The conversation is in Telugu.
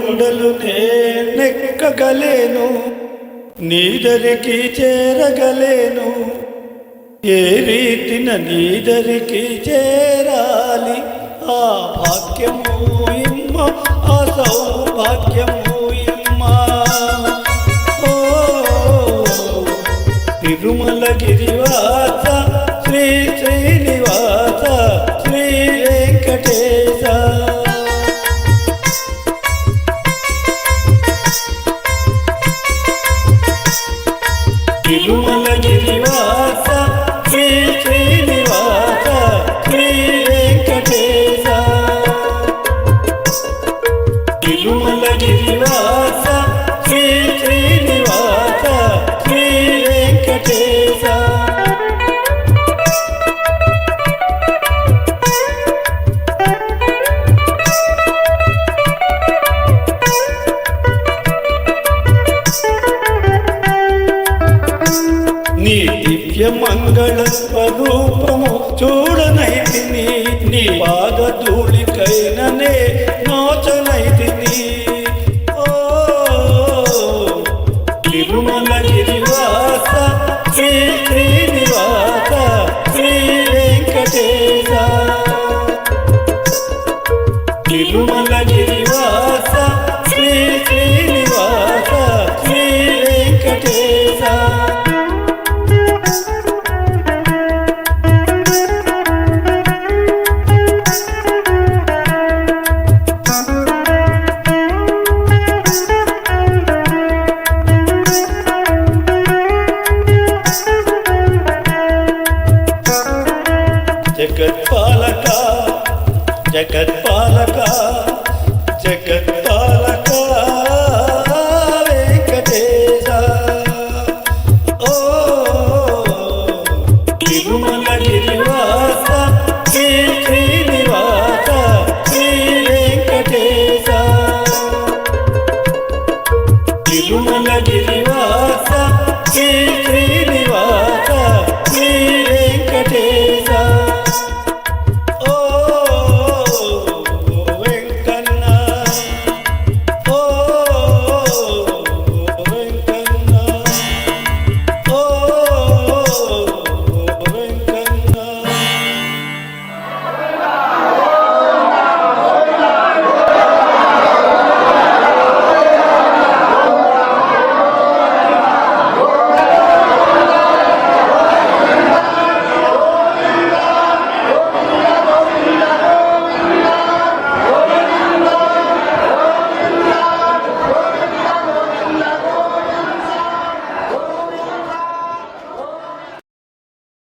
కొండలు నేనెక్కగలేను నీదరికి చేరగలేను. ఏ రీతిన నీదరికి చేరాలి ఆ భాగ్యము ఇమ్మ ఆ సౌభాగ్యము ఇమ్మ. ఓ తిరుమల గిరివాస శ్రీ శ్రీని తిరుమల శ్రీ శ్రీనివాస శ్రీ వెంకటేశ. నీ దివ్య మంగళ స్వరూపము చూడనైతిని నీ పాద ధూళికైననే గిరివాస శ్రీ శ్రీనివాస శ్రీ వెంకటేశ. తిరుమల జగత్పాలక జగత్పాలక జగత్పాలక. వెంకటేశ. ఓ తిరుమల గిరివా